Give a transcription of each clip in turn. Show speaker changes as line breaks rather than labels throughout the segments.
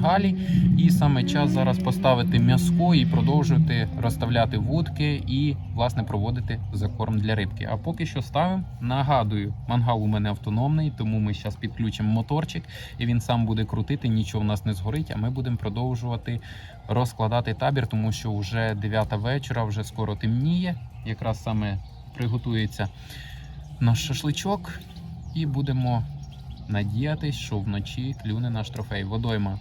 мангалі, і саме час зараз поставити м'яско і продовжувати розставляти вудки і власне проводити закорм для рибки. А поки що ставимо. Нагадую, мангал у мене автономний, тому ми зараз підключимо моторчик, і він сам буде крутити. Нічого в нас не згорить. А ми будемо продовжувати розкладати табір, тому що вже 9 вечора, вже скоро темніє. Якраз саме приготується наш шашличок, і будемо надіятись, що вночі клюне наш трофей. Водойма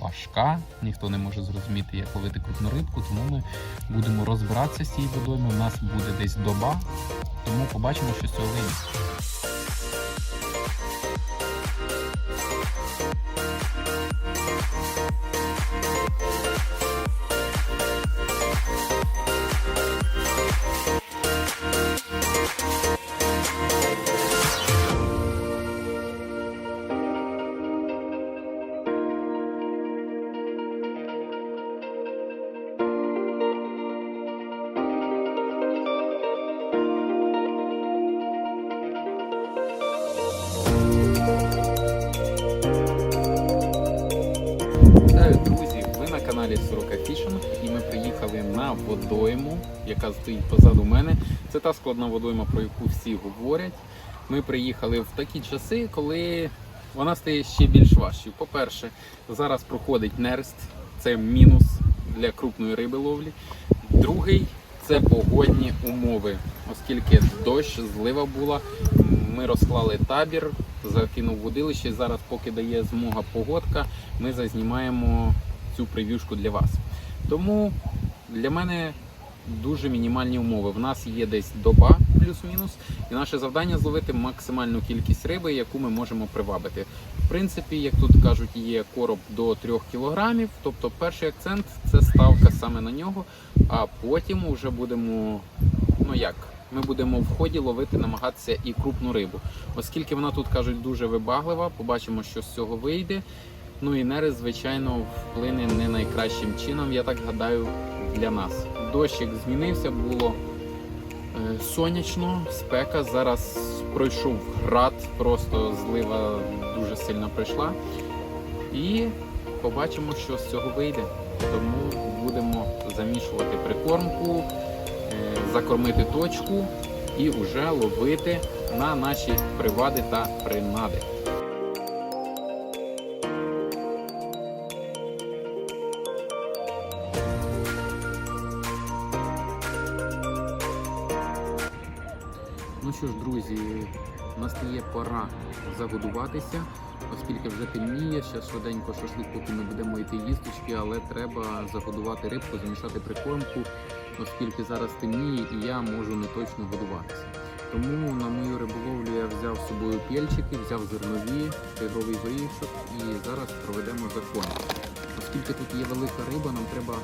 важка, ніхто не може зрозуміти, як ловити крупну рибку, тому ми будемо розбиратися з цією водоймою. У нас буде десь доба, тому побачимо, що з цього вийде. Каналі Сорока Фішинг і ми приїхали на водойму, яка стоїть позаду мене. Це та складна водойма, про яку всі говорять. Ми приїхали в такі часи, коли вона стає ще більш важчою. По-перше, зараз проходить нерест, це мінус для крупної риби ловлі. Другий це погодні умови, оскільки дощ, злива була. Ми розклали табір, закинув водилище. Зараз, поки дає змога погодка, ми зазнімаємо цю прев'юшку для вас. Тому для мене дуже мінімальні умови. В нас є десь доба плюс-мінус, і наше завдання зловити максимальну кількість риби, яку ми можемо привабити. В принципі, як тут кажуть, є короб до 3 кілограмів. Тобто перший акцент це ставка саме на нього, а потім вже будемо, ну як. Ми будемо в ході ловити, намагатися і крупну рибу. Оскільки вона тут кажуть дуже вибаглива, побачимо, що з цього вийде. Ну і нерест, звичайно, вплине не найкращим чином, я так гадаю, для нас. Дощик змінився, було е, сонячно, спека. Зараз пройшов град, просто злива дуже сильно прийшла. І побачимо, що з цього вийде. Тому будемо замішувати прикормку, е, закормити точку і вже ловити на наші привади та принади. Що ж, друзі, настає пора загодуватися, оскільки вже темніє, ще швиденько шашлик, поки ми будемо йти їсточки, але треба загодувати рибку, замішати прикормку, оскільки зараз темніє і я можу не точно годуватися. Тому на мою риболовлю я взяв з собою пельчики, взяв зернові, тигровий горішок і зараз проведемо закон. Оскільки тут є велика риба, нам треба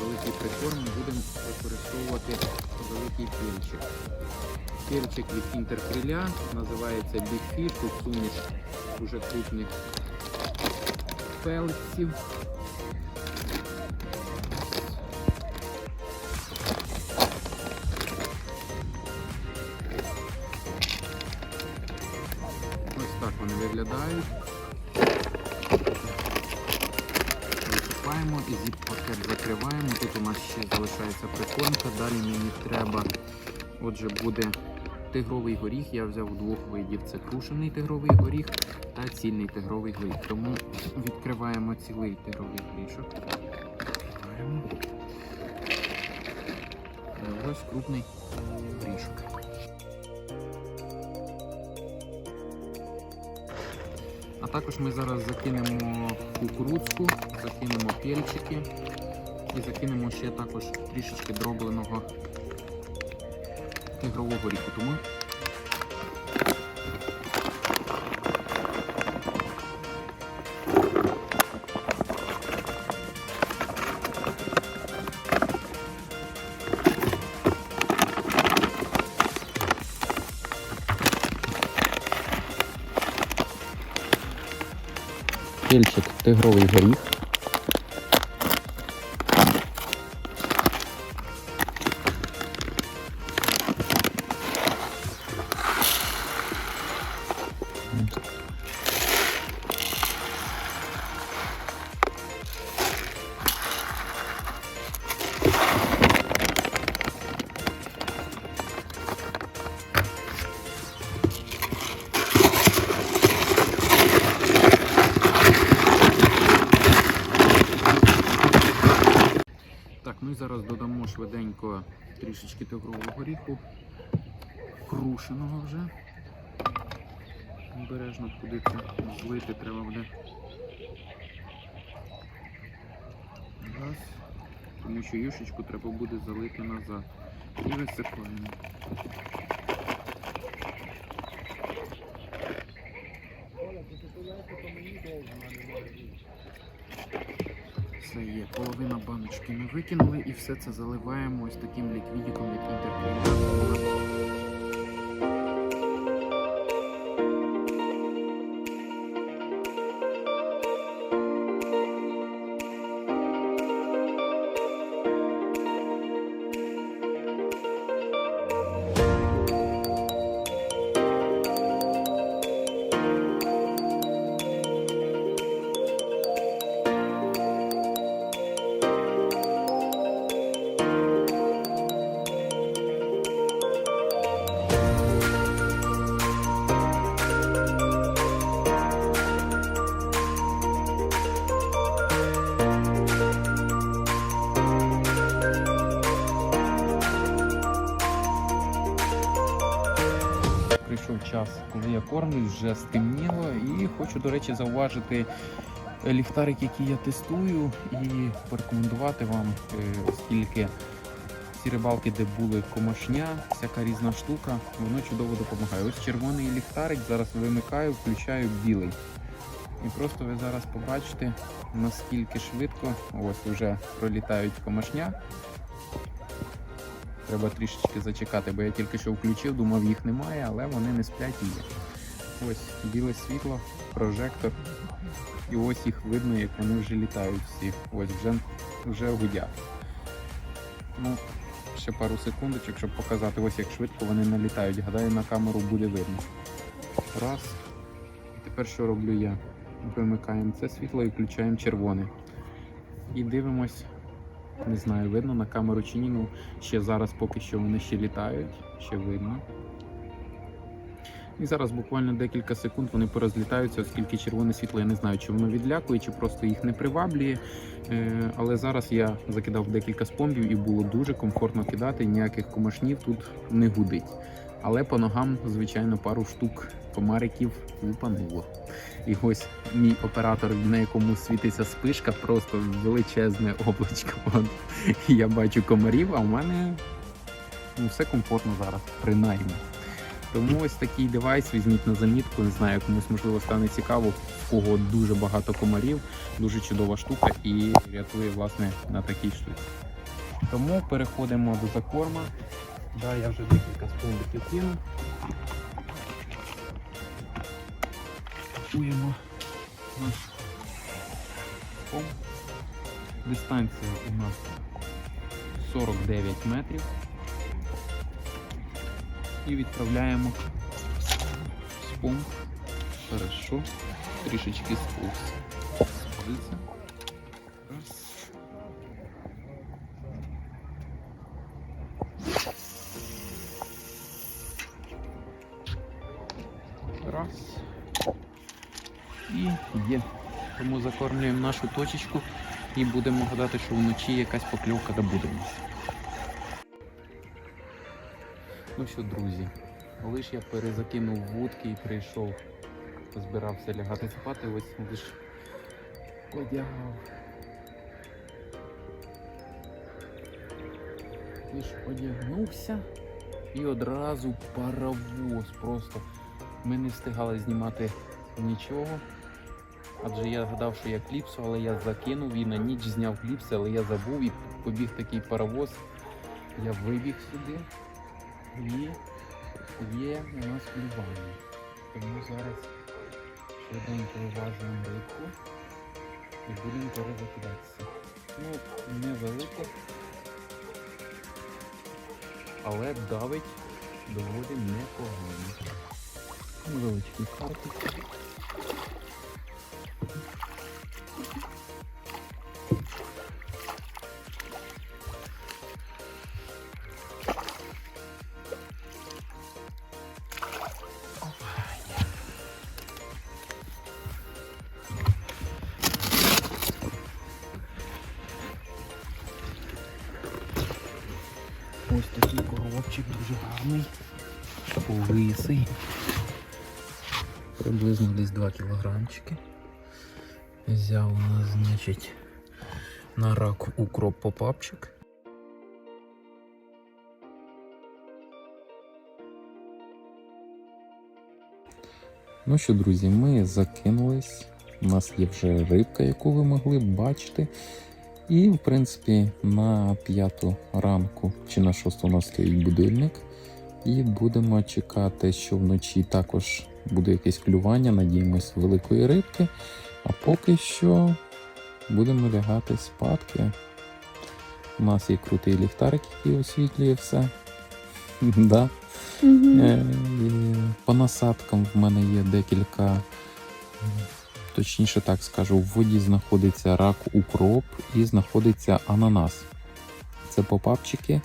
великий прикорм, будемо використовувати великий пельчик. Пельчик від інтеркриля, називається Fish, тут суміш дуже крупних пелців. Ось так вони виглядають. Висипаємо і зіп-пакет закриваємо. Тут у нас ще залишається прикормка. Далі мені треба, отже, буде тигровий горіх. Я взяв двох видів. Це крушений тигровий горіх та цільний тигровий горіх. Тому відкриваємо цілий тигровий горішок. І Ось крупний горішок. А також ми зараз закинемо кукурудзку, закинемо пельчики і закинемо ще також трішечки дробленого ігрового горіху. Тому пельчик тигровий горіх. Трішечки тигрового горіху, крушеного вже. Обережно куди це злити треба буде. Раз. Тому що юшечку треба буде залити назад. І висипаємо. Все є. Половина баночки ми викинули і все це заливаємо ось таким ліквідіком від терпить. Вже стемніло, і хочу, до речі, зауважити е, ліхтарик, який я тестую, і порекомендувати вам, е, оскільки ці рибалки, де були комашня, всяка різна штука, воно чудово допомагає. Ось червоний ліхтарик, зараз вимикаю, включаю білий. І просто ви зараз побачите, наскільки швидко ось вже пролітають комашня. Треба трішечки зачекати, бо я тільки що включив, думав їх немає, але вони не сплять і є. Ось біле світло, прожектор. І ось їх видно, як вони вже літають всі. Ось вже, вже гудять. Ну, ще пару секундочок, щоб показати, ось як швидко вони налітають. Гадаю, на камеру буде видно. Раз. Тепер що роблю я? Вимикаємо це світло і включаємо червоне. І дивимось, не знаю, видно на камеру чи ні. Ну, ще зараз поки що вони ще літають, ще видно. І зараз буквально декілька секунд вони порозлітаються, оскільки червоне світло я не знаю, чи воно відлякує, чи просто їх не приваблює. Е, але зараз я закидав декілька спомбів і було дуже комфортно кидати, ніяких комашнів тут не гудить. Але по ногам, звичайно, пару штук комариків лупануло. І ось мій оператор, на якому світиться спишка, просто величезне облачко. Я бачу комарів, а в мене ну, все комфортно зараз, принаймні. Тому ось такий девайс візьміть на замітку. Не знаю, комусь можливо стане цікаво, в кого дуже багато комарів, дуже чудова штука і рятує власне на такій штуці. Тому переходимо до закорма. Да, я вже декілька спомбиків кину. Купуємо наш ком. Дистанція у нас 49 метрів. І відправляємо спом. Хорошо. Трішечки сповз. Сповзиться. Раз. Раз. І є. Тому закормлюємо нашу точечку і будемо гадати, що вночі якась покльовка да буде в нас. Ну що, друзі, лиш я перезакинув вудки і прийшов, збирався лягати спати, ось лиш одягав. Лиш одягнувся і одразу паровоз. Просто ми не встигали знімати нічого. Адже я гадав, що я кліпсу, але я закинув і на ніч зняв кліпси, але я забув і побіг такий паровоз. Я вибіг сюди. І є у нас клювання. Тому зараз швиденько виважуємо рибку і будемо перезакидатися. Ну, невелике, але давить доволі непогано. Невеличкий карпик. Приблизно десь 2 кілограмчики. Взяв у нас, значить, на рак укроп попапчик. Ну що, друзі, ми закинулись. У нас є вже рибка, яку ви могли бачити. І, в принципі, на п'яту ранку чи на шосту у нас стоїть будильник. І будемо чекати, що вночі також буде якесь клювання, надіємось, великої рибки. А поки що будемо лягати спадки. У нас є крутий ліхтарик, який освітлює все. Да. Е, По насадкам в мене є декілька, точніше так скажу, в воді знаходиться рак укроп і знаходиться ананас. Це попапчики.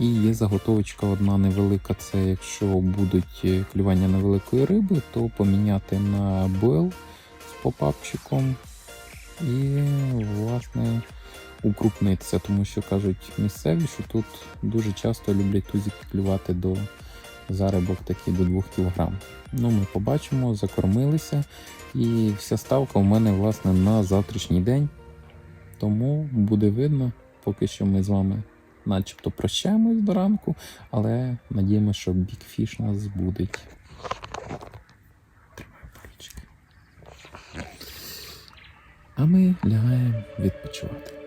І є заготовочка одна невелика. Це якщо будуть е, клювання невеликої риби, то поміняти на бойл з попапчиком і, власне, укрупнитися, тому що кажуть місцеві, що тут дуже часто люблять тузики клювати до зарибок такі до 2 кг. Ну, ми побачимо, закормилися. І вся ставка у мене власне на завтрашній день. Тому буде видно, поки що ми з вами начебто прощаємось до ранку, але надіємося, що бікфіш нас збудить. Тримаю пальчики. А ми лягаємо відпочивати.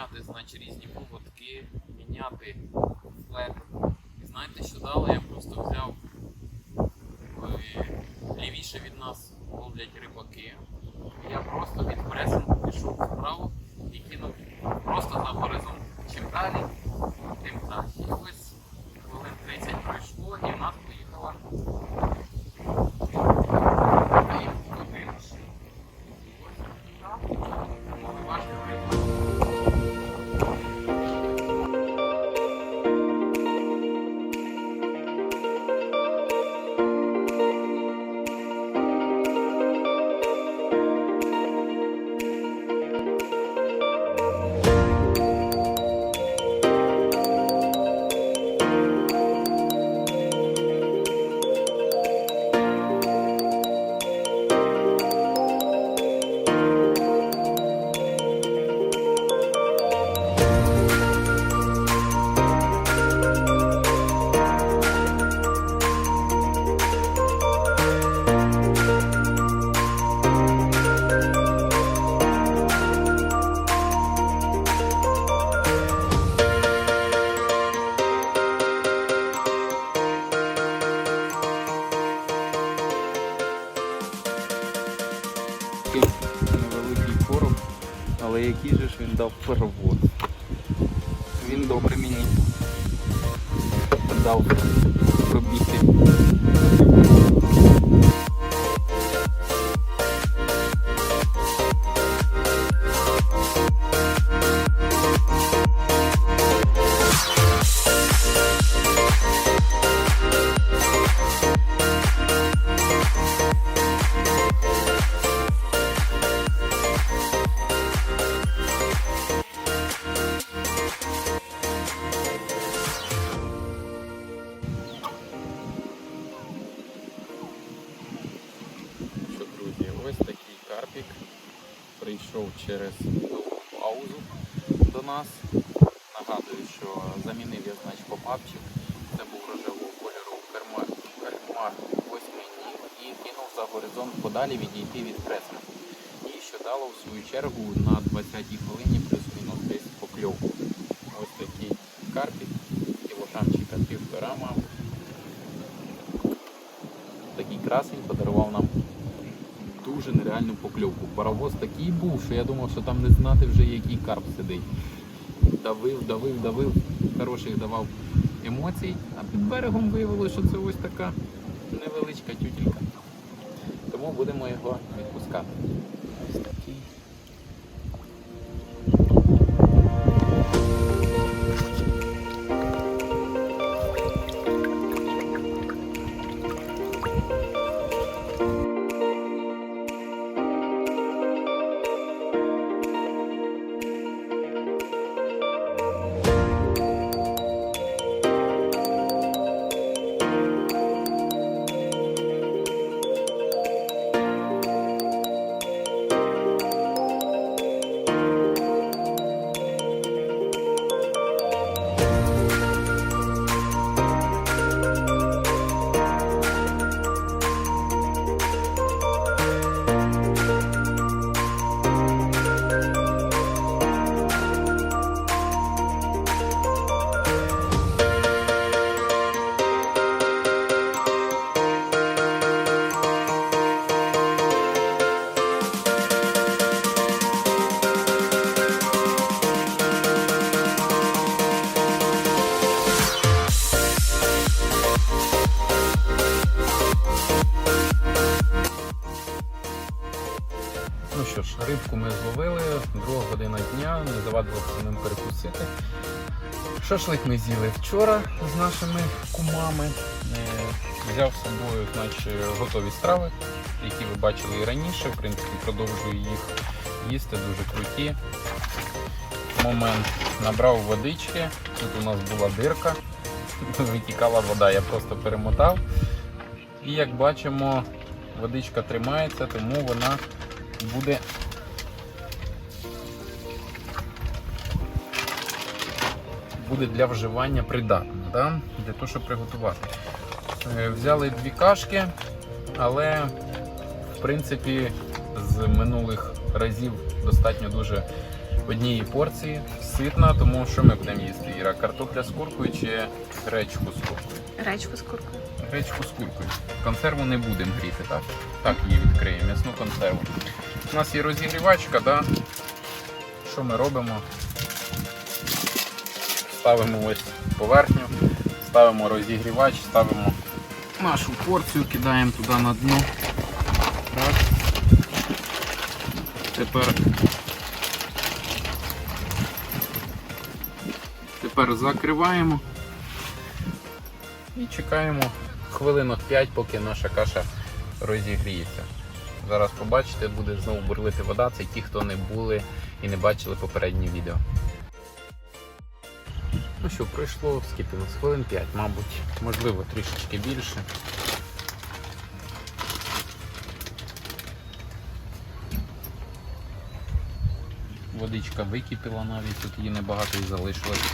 Міняти значить, різні поводки, міняти флет. І знаєте, що дали? Я просто взяв е, лівіше від нас ловлять рибаки. Я просто від пресингу пішов вправо відійти від кресла. І що дало в свою чергу на 20-й хвилині плюс-мінус десь покльовку. Ось такий карпік, кілограмчика півтора мав. Такий красень подарував нам дуже нереальну покльовку. Паровоз такий був, що я думав, що там не знати вже який карп сидить. Давив, давив, давив, хороших давав емоцій, а під берегом виявилося, що це ось така невеличка тютелька. Тому будемо його відпускати. Ось такий. Шашлик ми з'їли вчора з нашими кумами. Е, Взяв з собою значить, готові страви, які ви бачили і раніше. В принципі, продовжую їх їсти, дуже круті. Момент набрав водички. Тут у нас була дирка, витікала вода, я просто перемотав. І як бачимо, водичка тримається, тому вона буде буде для вживання придатна, да? для того, щоб приготувати. Е, Взяли дві кашки, але в принципі з минулих разів достатньо дуже однієї порції, ситна, тому що ми будемо їсти Іра, картопля з куркою чи гречку з куркою.
Речку з куркою.
Гречку з куркою. Консерву не будемо гріти, так? Так її відкриємо, м'ясну консерву. У нас є розігрівачка, да? що ми робимо? Ставимо ось поверхню, ставимо розігрівач, ставимо нашу порцію, кидаємо туди на дно. Так. Тепер, тепер закриваємо. І чекаємо хвилинок 5, поки наша каша розігріється. Зараз побачите, буде знову бурлити вода. Це ті, хто не були і не бачили попереднє відео. Ну що, пройшло скільки нас? Хвилин 5, мабуть, можливо, трішечки більше. Водичка википіла навіть, тут її небагато і залишилось.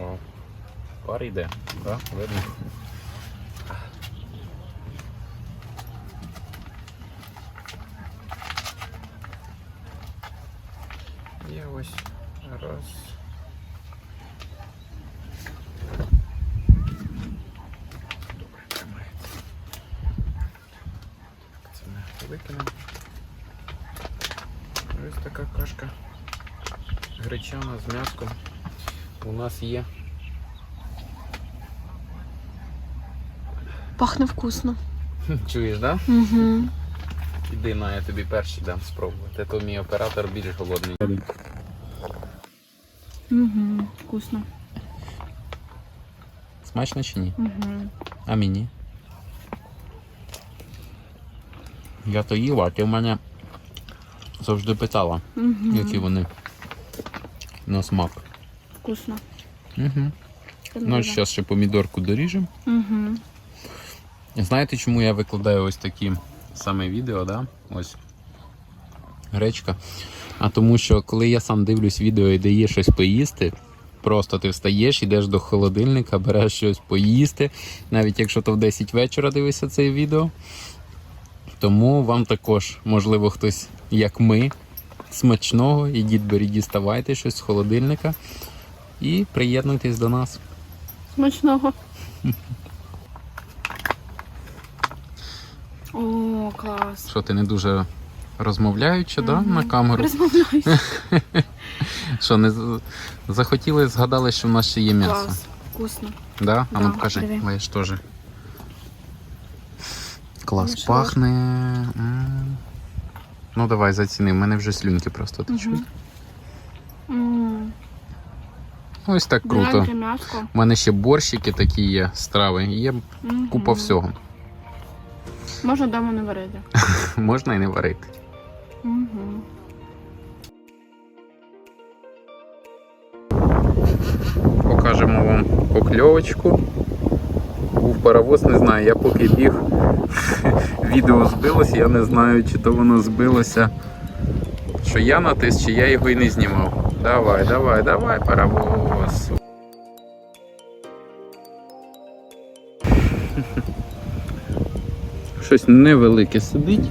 О, пар йде, так, видно. Є ось раз. Добре, тримається. Так, Це ми викинемо. Ось така кашка гречана з м'яском у нас є.
Пахне вкусно.
Чуєш, да?
Угу.
Іди на, я тобі перший дам спробувати. То мій оператор більш голодний.
Угу. Вкусно.
Смачно чи ні?
Угу.
А мені? Я то їла, а ти в мене завжди питала,
Угу.
які вони на смак.
Вкусно.
Угу. Ну, зараз ще помідорку доріжемо.
Угу.
Знаєте, чому я викладаю ось такі саме відео, да? Ось гречка. А тому що коли я сам дивлюсь відео і де є щось поїсти, просто ти встаєш, йдеш до холодильника, береш щось поїсти, навіть якщо то в 10 вечора дивишся це відео. Тому вам також, можливо, хтось, як ми, смачного, ідіть беріть, діставайте щось з холодильника і приєднуйтесь до нас.
Смачного. О, клас.
Що ти не дуже розмовляючи, да, на камеру?
Розмовляюся.
Що не захотіли, згадали, що в нас ще є м'ясо.
Клас. Вкусно.
Да? А ну покажи, ж теж. Клас,
Мішала.
пахне. Ну давай заціни, в мене вже слюнки просто течуть.
М,
Ось так круто. У мене ще борщики такі є, страви, є
Мгм.
купа всього.
Можна вдома не варити.
Можна і не варити.
Угу.
Покажемо вам покльовочку. Паровоз, не знаю, я поки біг, відео збилося, я не знаю, чи то воно збилося, що я натис, чи я його і не знімав. Давай, давай, давай, паровоз. Щось невелике сидить.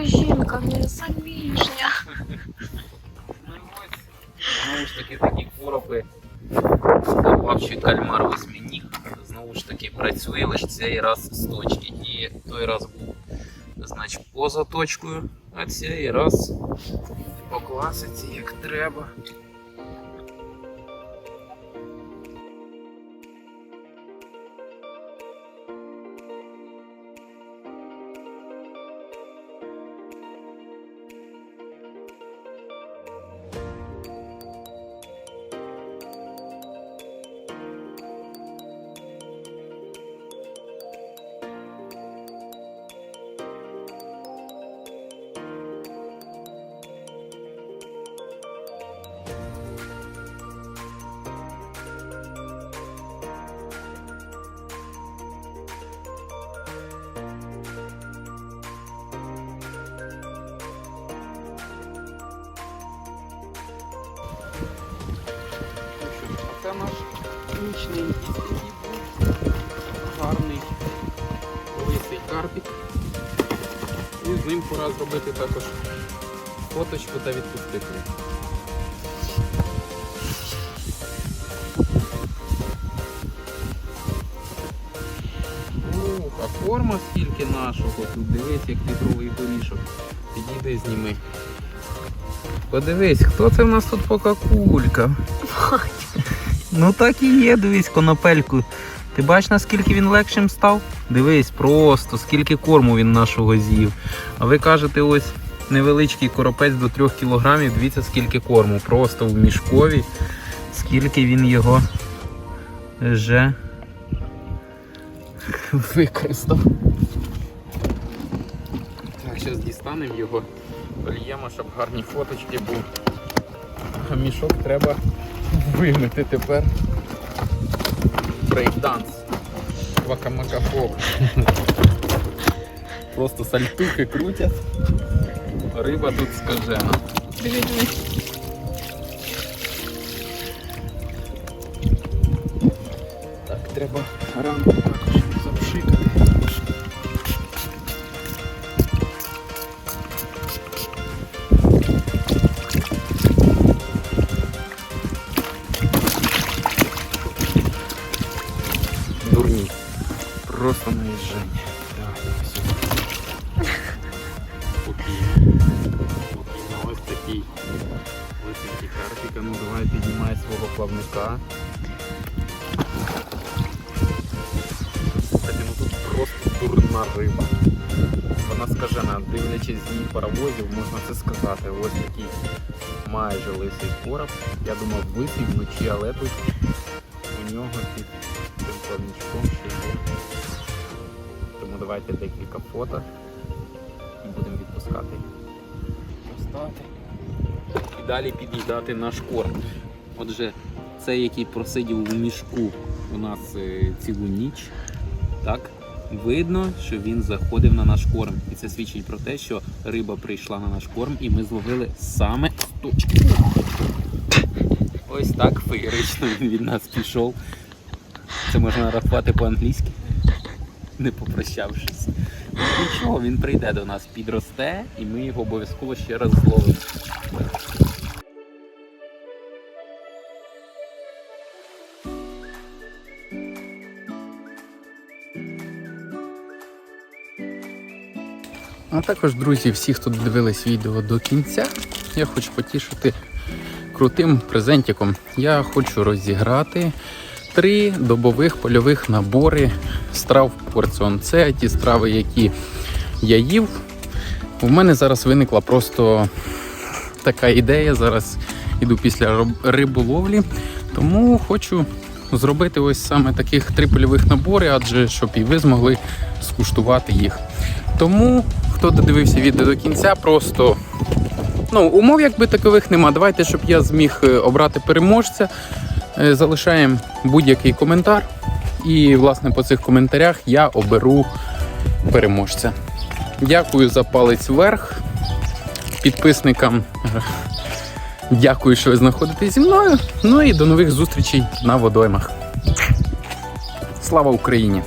Красива жінка, не заміжня.
Знову ж таки, такі коропи. Плавчий кальмар восьминіг. Знову ж таки працює лише цей раз з точки. І той раз був значить, поза точкою, а цей раз по класиці як треба. Це наш нічний гарний лисий карпік. І з ним пора зробити також фоточку та відпустити. Ух, а форма скільки нашого тут. Дивись, як літровий горішок. Підійди зніми. Подивись, хто це в нас тут пока кулька? Ну так і є, дивись, конопельку. Ти бачиш, наскільки він легшим став? Дивись, просто скільки корму він нашого з'їв. А ви кажете, ось невеличкий коропець до 3 кілограмів, дивіться, скільки корму. Просто в мішкові, скільки він його вже використав. Так, зараз дістанемо його, польємо, щоб гарні фоточки були. А мішок треба вимити тепер. Брейкданс. Вакамакафо. Просто сальтухи крутять. Риба тут скажена.
Дивись.
Так, треба рамку паровозів, можна це сказати. Ось такий майже лисий короб. Я думав лисий вночі, але тут у нього під цим плавничком ще є. Тому давайте декілька фото і будемо відпускати їх. І далі під'їдати наш корм. Отже, цей, який просидів у мішку у нас е, цілу ніч, так, видно, що він заходив на наш корм. І це свідчить про те, що риба прийшла на наш корм і ми зловили саме з точки. Ось так феєрично він від нас пішов. Це можна рахувати по-англійськи, не попрощавшись. Нічого, він прийде до нас, підросте, і ми його обов'язково ще раз зловимо. А також, друзі, всі, хто дивились відео до кінця, я хочу потішити крутим презентиком. Я хочу розіграти три добових польових набори страв Порціон. Це ті страви, які я їв. У мене зараз виникла просто така ідея. Зараз іду після риболовлі, тому хочу зробити ось саме таких три польових набори, адже щоб і ви змогли скуштувати їх. Тому, хто додивився відео до кінця, просто ну, умов якби такових нема. Давайте, щоб я зміг е, обрати переможця. Е, Залишаємо будь-який коментар. І, власне, по цих коментарях я оберу переможця. Дякую за палець вверх. Підписникам дякую, що ви знаходитесь зі мною. Ну і до нових зустрічей на водоймах. Слава Україні!